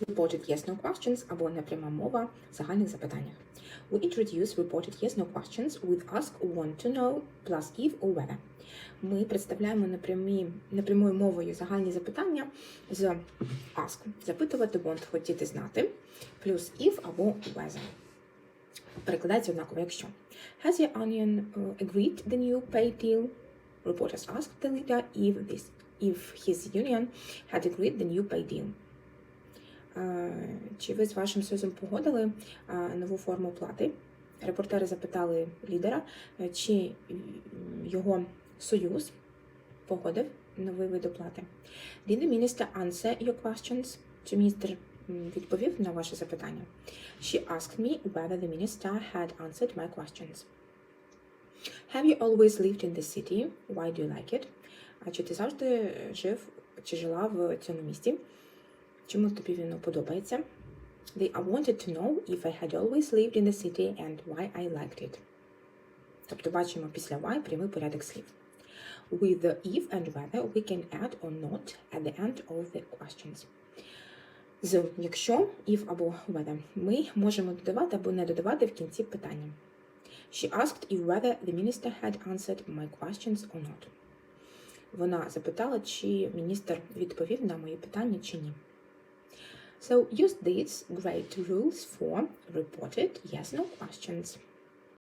reported yes no questions або непряма мова в загальних запитаннях. We introduce reported yes no questions with ask want to know plus if or whether. Ми представляємо непрямі, непрямою мовою загальні запитання з ask запитувати want хотіти знати, плюс if або whether. Перекладається однаково, якщо. Has your onion uh, agreed the new pay deal? Reporters asked the leader if this if his union had agreed the new pay deal. Е, Чи ви з вашим союзом погодили е, нову форму плати? Репортери запитали лідера, е, чи його союз погодив новий вид оплати. Did the answer your questions? Чи міністр відповів на ваше запитання? She asked me whether the minister had answered my questions. Have you always lived in the city? Why do you like it? А чи ти завжди жив чи жила в цьому місті? Чому тобі воно подобається? They I wanted to know if I had always lived in the city and why I liked it. Тобто бачимо після why прямий порядок слів. With the if and whether we can add or not at the end of the questions. З якщо, if або whether ми можемо додавати або не додавати в кінці питання. She asked if whether the minister had answered my questions or not. Вона запитала, чи міністр відповів на мої питання чи ні. So use these great rules for reported yes no questions.